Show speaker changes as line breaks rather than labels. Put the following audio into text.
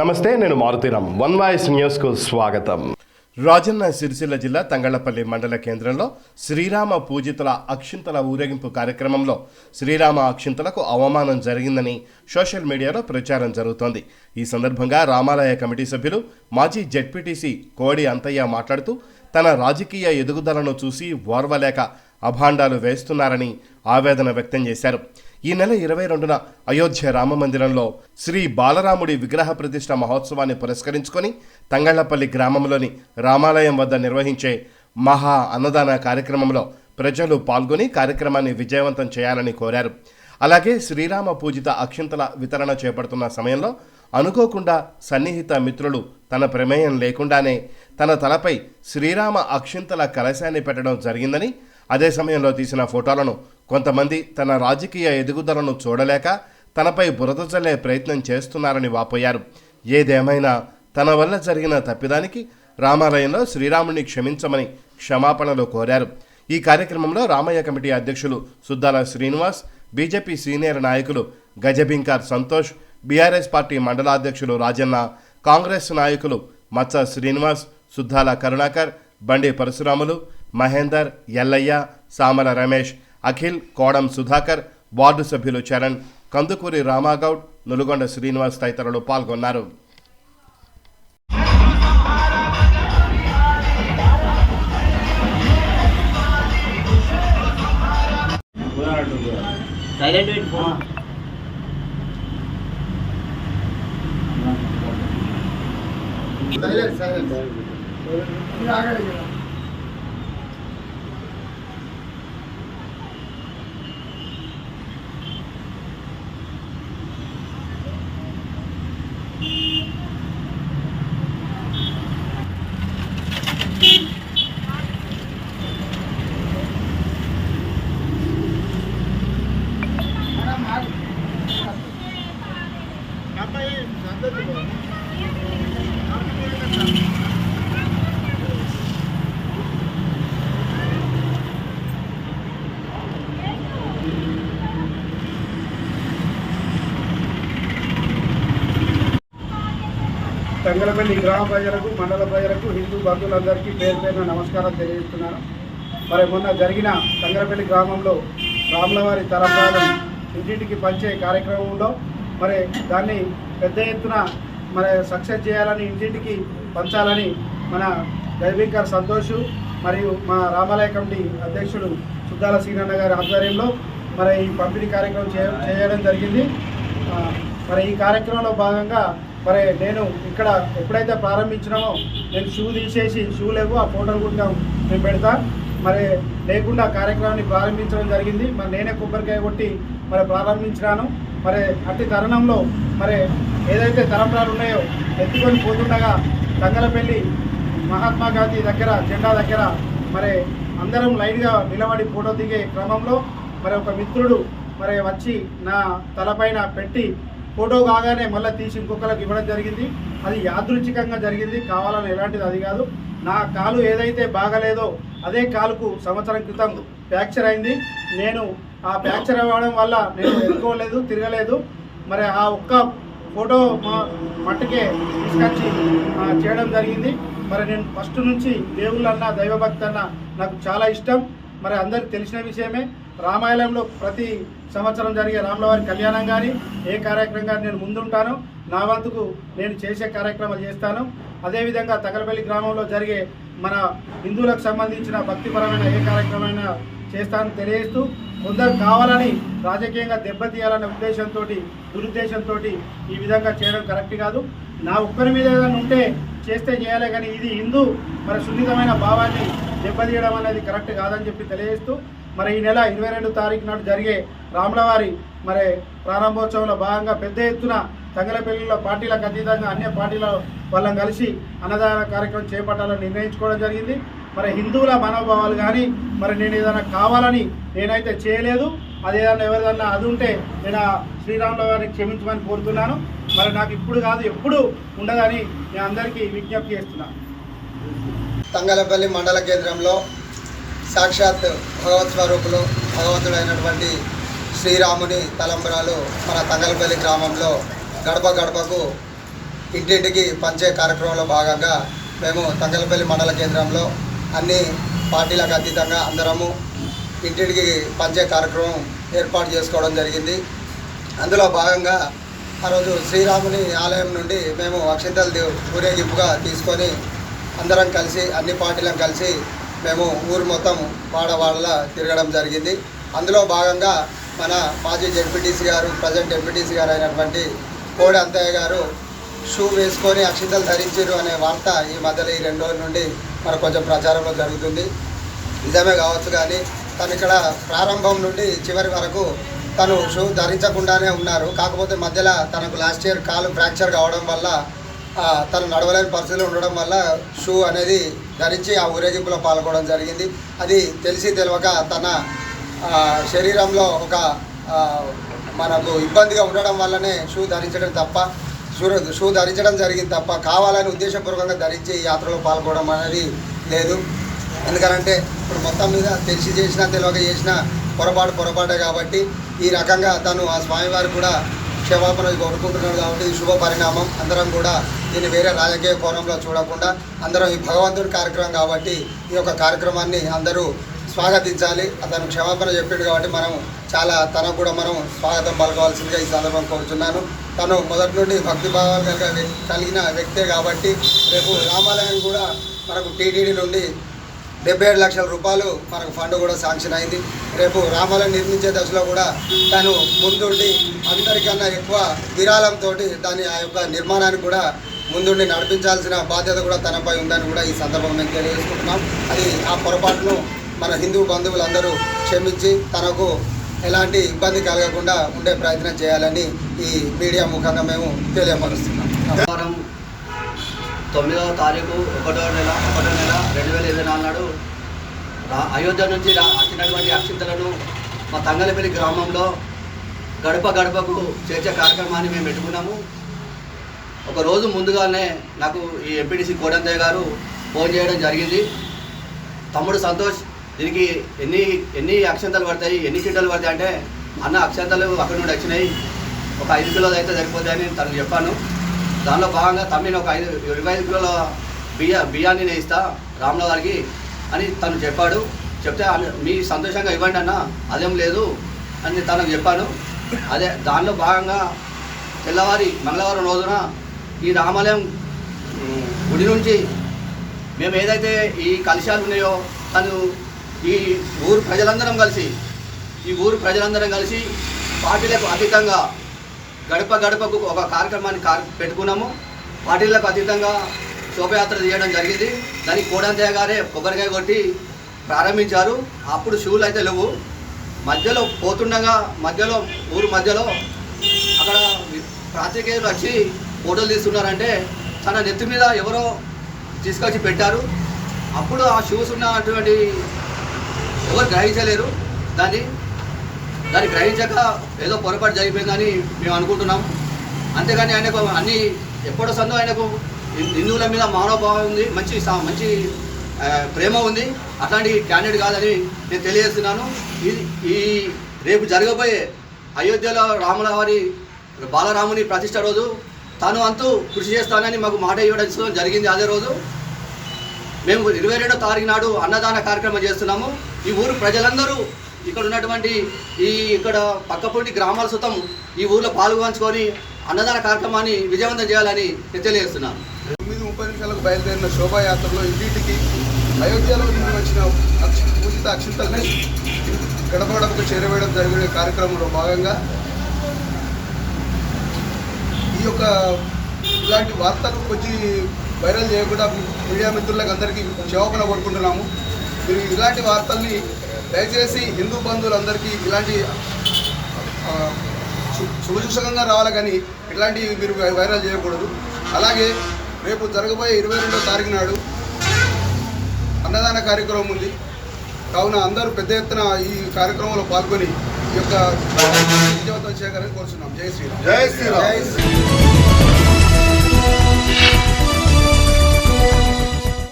నమస్తే నేను Maruthi Ram one voice న్యూస్కు స్వాగతం. రాజన్న సిరిసిల్ల జిల్లా తంగళ్ళపల్లి మండల కేంద్రంలో శ్రీరామ పూజితుల అక్షింతల ఊరేగింపు కార్యక్రమంలో శ్రీరామ అక్షింతలకు అవమానం జరిగిందని సోషల్ మీడియాలో ప్రచారం జరుగుతోంది. ఈ సందర్భంగా రామాలయ కమిటీ సభ్యులు మాజీ జెడ్పీటీసీ కోడి అంతయ్య మాట్లాడుతూ తన రాజకీయ ఎదుగుదలను చూసి ఓర్వలేక అభాండాలు వేస్తున్నారని ఆవేదన వ్యక్తం చేశారు. ఈ నెల ఇరవై రెండున అయోధ్య రామమందిరంలో శ్రీ బాలరాముడి విగ్రహ ప్రతిష్ట మహోత్సవాన్ని పురస్కరించుకొని తంగళ్ళపల్లి గ్రామంలోని రామాలయం వద్ద నిర్వహించే మహా అన్నదాన కార్యక్రమంలో ప్రజలు పాల్గొని కార్యక్రమాన్ని విజయవంతం చేయాలని కోరారు. అలాగే శ్రీరామ పూజిత అక్షింతల వితరణ చేపడుతున్న సమయంలో అనుకోకుండా సన్నిహిత మిత్రులు తన ప్రమేయం లేకుండానే తన తలపై శ్రీరామ అక్షింతల కలశాన్ని పెట్టడం జరిగిందని అదే సమయంలో తీసిన ఫోటోలను కొంతమంది తన రాజకీయ ఎదుగుదలను చూడలేక తనపై బురద చల్లే ప్రయత్నం చేస్తున్నారని వాపోయారు. ఏదేమైనా తన వల్ల జరిగిన తప్పిదానికి రామాలయంలో శ్రీరాముడిని క్షమించమని క్షమాపణలు కోరారు. ఈ కార్యక్రమంలో రామయ్య కమిటీ అధ్యక్షులు సుద్దాల శ్రీనివాస్ బీజేపీ సీనియర్ నాయకులు గజబింకార్ సంతోష్ బీఆర్ఎస్ పార్టీ మండలాధ్యక్షులు రాజన్న కాంగ్రెస్ నాయకులు మత్స శ్రీనివాస్ సుద్దాల కరుణాకర్ బండి పరశురాములు మహేందర్ ఎల్లయ్య సామల రమేష్ అఖిల్ కోడం సుధాకర్ వార్డు సభ్యులు చరణ్ కందుకూరి రామాగౌడ్ నులుగొండ శ్రీనివాస్ తదితరులు పాల్గొన్నారు.
సైలెంట్ పెట్టి ఫోన్.
తంగలపల్లి గ్రామ ప్రజలకు మండల ప్రజలకు హిందూ బంధువులందరికీ పేరు పేరున నమస్కారం తెలియజేస్తున్నాను. మరి మొన్న జరిగిన సంగరపల్లి గ్రామంలో రాములవారి తలంబ్రాలను ఇంటింటికి పంచే కార్యక్రమంలో మరి దాన్ని పెద్ద ఎత్తున మరి సక్సెస్ చేయాలని ఇంటింటికి పంచాలని మన దైవికర్ సంతోష్ మరియు మా రామాలయ కమిటీ అధ్యక్షుడు సుద్దాల సీనన్న గారి ఆధ్వర్యంలో మరి ఈ పంపిణీ కార్యక్రమం చేయడం జరిగింది. మరి ఈ కార్యక్రమంలో భాగంగా మరి నేను ఇక్కడ ఎప్పుడైతే ప్రారంభించినామో నేను షూ తీసేసి షూ లేవు ఆ ఫోటోలు కూడా నేను పెడతా. మరి లేకుండా కార్యక్రమాన్ని ప్రారంభించడం జరిగింది. మరి నేనే కొబ్బరికాయ కొట్టి మరి ప్రారంభించినాను. మరి అట్టి తరుణంలో మరి ఏదైతే తరంపురాలు ఉన్నాయో ఎత్తుకొని పోతుండగా తంగలపల్లి మహాత్మా గాంధీ దగ్గర జెండా దగ్గర మరి అందరం లైన్గా నిలబడి ఫోటో దిగే క్రమంలో మరి ఒక మిత్రుడు మరి వచ్చి నా తలపైన పెట్టి ఫోటో కాగానే మళ్ళీ తీసి ఇంకొకరికి ఇవ్వడం జరిగింది. అది యాదృచ్ఛికంగా జరిగింది. కావాలని ఎలాంటిది అది కాదు. నా కాలు ఏదైతే బాగలేదో అదే కాలుకు సంవత్సరం క్రితం ఫ్రాక్చర్ అయింది. నేను ఆ ఫ్రాక్చర్ అవ్వడం వల్ల నేను ఎదుర్కోలేదు తిరగలేదు. మరి ఆ ఒక్క ఫోటో మా మట్టుకే తీసుకొచ్చి చేయడం జరిగింది. మరి నేను ఫస్ట్ నుంచి దేవుళ్ళన్నా దైవభక్తి అన్న నాకు చాలా ఇష్టం. మరి అందరికి తెలిసిన విషయమే. రామాయణంలో ప్రతి సంవత్సరం జరిగే రామలవారి కళ్యాణం కానీ ఏ కార్యక్రమం కానీ నేను ముందుంటాను నా వంతుకు నేను చేసే కార్యక్రమాలు చేస్తాను. అదేవిధంగా తగలపల్లి గ్రామంలో జరిగే మన హిందువులకు సంబంధించిన భక్తిపరమైన ఏ కార్యక్రమమైనా చేస్తానని తెలియజేస్తూ కొందరు కావాలని రాజకీయంగా దెబ్బతీయాలనే ఉద్దేశంతో దురుద్దేశంతో ఈ విధంగా చేయడం కరెక్ట్ కాదు. నా ఒక్కరి మీద ఏదైనా ఉంటే చేస్తే చేయాలి కానీ ఇది హిందూ మరి సున్నితమైన భావాన్ని దెబ్బతీయడం అనేది కరెక్ట్ కాదని చెప్పి తెలియజేస్తూ మరి ఈ నెల ఇరవై రెండు తారీఖు నాడు జరిగే రాములవారి మరి ప్రారంభోత్సవంలో భాగంగా పెద్ద ఎత్తున తంగలపల్లిలో పార్టీలకు అతీతంగా అన్ని పార్టీల వాళ్ళని కలిసి అన్నదాన కార్యక్రమం చేపట్టాలని నిర్ణయించుకోవడం జరిగింది. మరి హిందువుల మనోభావాలు కానీ మరి నేను ఏదైనా కావాలని నేనైతే చేయలేదు. అది ఏదైనా ఎవరిదన్నా అది ఉంటే నేను శ్రీరాముల వారిని క్షమించమని కోరుతున్నాను. మరి నాకు ఇప్పుడు కాదు ఎప్పుడు ఉండదని నేను అందరికీ విజ్ఞప్తి చేస్తున్నాను
తంగలపల్లి మండల కేంద్రంలో సాక్షాత్ భగవత్ స్వరూపులు భగవంతుడైనటువంటి శ్రీరాముని తలంబరాలు మన తంగలపల్లి గ్రామంలో గడప గడపకు ఇంటింటికి పంచే కార్యక్రమంలో భాగంగా మేము తంగలపల్లి మండల కేంద్రంలో అన్ని పార్టీలకు అతీతంగా అందరము ఇంటింటికి పంచే కార్యక్రమం ఏర్పాటు చేసుకోవడం జరిగింది. అందులో భాగంగా ఆ రోజు శ్రీరాముని ఆలయం నుండి మేము అక్షింతలు ఊరేగింపుగా తీసుకొని అందరం కలిసి అన్ని పార్టీలను కలిసి మేము ఊరు మొత్తం వాడవాడలా తిరగడం జరిగింది. అందులో భాగంగా మన మాజీ జెడ్పీటీసీ గారు ప్రజెంట్ ఎంపీటీసీ గారు అయినటువంటి కోడి అంతయ్య గారు షూ వేసుకొని అక్షింతలు ధరించారు అనే వార్త ఈ మధ్యలో ఈ రెండు రోజుల నుండి మరి కొంచెం ప్రచారంలో జరుగుతుంది. నిజమే కావచ్చు కానీ తను ఇక్కడ ప్రారంభం నుండి చివరి వరకు తను షూ ధరించకుండానే ఉన్నారు. కాకపోతే మధ్యలో తనకు లాస్ట్ ఇయర్ కాలు ఫ్రాక్చర్ కావడం వల్ల తను నడవలేని పరిస్థితిలో ఉండడం వల్ల షూ అనేది ధరించి ఆ ఊరేగింపులో పాల్గొనడం జరిగింది. అది తెలిసి తెలియక తన శరీరంలో ఒక మనకు ఇబ్బందిగా ఉండడం వల్లనే షూ ధరించడం తప్ప షూ షూ ధరించడం జరిగింది తప్ప కావాలని ఉద్దేశపూర్వకంగా ధరించి యాత్రలో పాల్గొనడం అనేది లేదు. ఎందుకంటే ఇప్పుడు మొత్తం మీద తెలిసి చేసినా తెలియక చేసిన పొరపాటు పొరపాటే కాబట్టి ఈ రకంగా తను ఆ స్వామివారు కూడా క్షమాపణ కోరుకుంటున్నాడు కాబట్టి శుభ పరిణామం. అందరం కూడా దీన్ని వేరే రాజకీయ కోణంలో చూడకుండా అందరం ఈ భగవంతుడి కార్యక్రమం కాబట్టి ఈ యొక్క కార్యక్రమాన్ని అందరూ స్వాగతించాలి. అతను క్షమాపణ చెప్పాడు కాబట్టి మనం చాలా తనకు కూడా మనం స్వాగతం పలకవలసిందిగా ఈ సందర్భం కోరుతున్నాను తను మొదటి నుండి భక్తి కలిగ కలిగిన వ్యక్తే కాబట్టి రేపు రామాలయం కూడా మనకు టీటీడీ నుండి డెబ్బై ఏడు లక్షల రూపాయలు మనకు ఫండ్ కూడా శాంక్షన్ అయింది. రేపు రామాలయం నిర్మించే దశలో కూడా తను ముందుండి అందరికన్నా ఎక్కువ విరాళంతో దాని ఆ యొక్క నిర్మాణానికి కూడా ముందుండి నడిపించాల్సిన బాధ్యత కూడా తనపై ఉందని కూడా ఈ సందర్భంగా మేము తెలియజేసుకుంటున్నాం. అది ఆ పొరపాటును మన హిందూ బంధువులందరూ క్షమించి తనకు ఎలాంటి ఇబ్బంది కలగకుండా ఉండే ప్రయత్నం చేయాలని ఈ మీడియా ముఖంగా మేము తెలియపరుస్తున్నాం.
తొమ్మిదవ తారీఖు ఒకటో నెల ఒకటో నెల రెండు వేల ఇరవై నాలుగు నాడు అయోధ్య నుంచి వచ్చినటువంటి అక్షింతలను మా తంగలపల్లి గ్రామంలో గడప గడపకు చేర్చే కార్యక్రమాన్ని మేము పెట్టుకున్నాము. ఒక రోజు ముందుగానే నాకు ఈ ఎంపీటీసీ కోడంతయ్య గారు ఫోన్ చేయడం జరిగింది. తమ్ముడు సంతోష్ దీనికి ఎన్ని ఎన్ని అక్షంతలు పడతాయి ఎన్ని కింటలు పడతాయి అంటే అన్న అక్షంతలు అక్కడి నుండి వచ్చినాయి. ఒక ఐదు కిలోలు అయితే సరిపోతాయని తనకు చెప్పాను. దానిలో భాగంగా తమ్మిని ఒక ఐదు ఇరవై ఐదు కిలోల బియ్య బియ్యాన్ని నేను ఇస్తా రాముల గారికి అని తను చెప్పాడు. చెప్తే మీ సంతోషంగా ఇవ్వండి అన్న అదేం లేదు అని తనకు చెప్పాను. అదే దానిలో భాగంగా తెల్లవారి మంగళవారం రోజున ఈ రామాలయం గుడి నుంచి మేము ఏదైతే ఈ కలశాలు ఉన్నాయో తను ఈ ఊరు ప్రజలందరం కలిసి ఈ ఊరు ప్రజలందరం కలిసి పార్టీలకు అతీతంగా గడప గడపకు ఒక కార్యక్రమాన్ని పెట్టుకున్నాము. పార్టీలకు అతీతంగా శోభయాత్ర చేయడం జరిగింది. దానికి కోడంతయ్య గారే కొబ్బరికాయ కొట్టి ప్రారంభించారు. అప్పుడు షూలు అయితే లేవు. మధ్యలో పోతుండగా మధ్యలో ఊరు మధ్యలో అక్కడ పాత్రికేయులు వచ్చి ఫోటోలు తీస్తున్నారంటే తన నెత్తి మీద ఎవరో తీసుకొచ్చి పెట్టారు. అప్పుడు ఆ షూస్ ఉన్నటువంటి ఎవరు గ్రహించలేరు. దాన్ని దాన్ని గ్రహించక ఏదో పొరపాటు జరిగిపోయిందని మేము అనుకుంటున్నాం. అంతేగాని ఆయనకు అన్ని ఎప్పుడో సందో ఆయనకు హిందువుల మీద మానవభావం ఉంది మంచి మంచి ప్రేమ ఉంది. అట్లాంటి క్యాండిడేట్ కాదని నేను తెలియజేస్తున్నాను. ఈ రేపు జరగబోయే అయోధ్యలో రాముల వారి బాలరాముని ప్రతిష్ట రోజు తాను అంతూ కృషి చేస్తానని మాకు మాట ఇవ్వడం జరిగింది అదే రోజు. మేము ఇరవై రెండో తారీఖు నాడు అన్నదాన కార్యక్రమం చేస్తున్నాము. ఈ ఊరు ప్రజలందరూ ఇక్కడ ఉన్నటువంటి ఈ ఇక్కడ పక్కపొంటి గ్రామాల సుతం ఈ ఊర్లో పాల్గొంచుకొని అన్నదాన కార్యక్రమాన్ని విజయవంతం చేయాలని తెలియజేస్తున్నాను
తొమ్మిది ముప్పై నిమిషాలకు బయలుదేరిన శోభాయాత్రలో ఇంటింటికి అయోధ్యలో నుండి వచ్చిన పూజిత అక్షింతల్ని గడప గడపకు చేరవేయడం జరిగిన కార్యక్రమంలో భాగంగా ఈ యొక్క ఇలాంటి వార్తలు కొంచెం వైరల్ చేయకుండా మీడియా మిత్రులకు అందరికీ క్షేమపణ కోరుకుంటున్నాము. మీరు ఇలాంటి వార్తల్ని దయచేసి హిందూ బంధువులందరికీ ఇలాంటి ఆ, రావాలి కానీ ఇట్లాంటివి మీరు వైరల్ చేయకూడదు. అలాగే రేపు జరగబోయే ఇరవై రెండో తారీఖు నాడు అన్నదాన కార్యక్రమం ఉంది. కావున అందరూ పెద్ద ఎత్తున ఈ కార్యక్రమంలో పాల్గొని యొక్క విజయవంతం చేయగలని కోరుతున్నాం జై శ్రీరామ్.
జై శ్రీరామ్.
జై శ్రీ-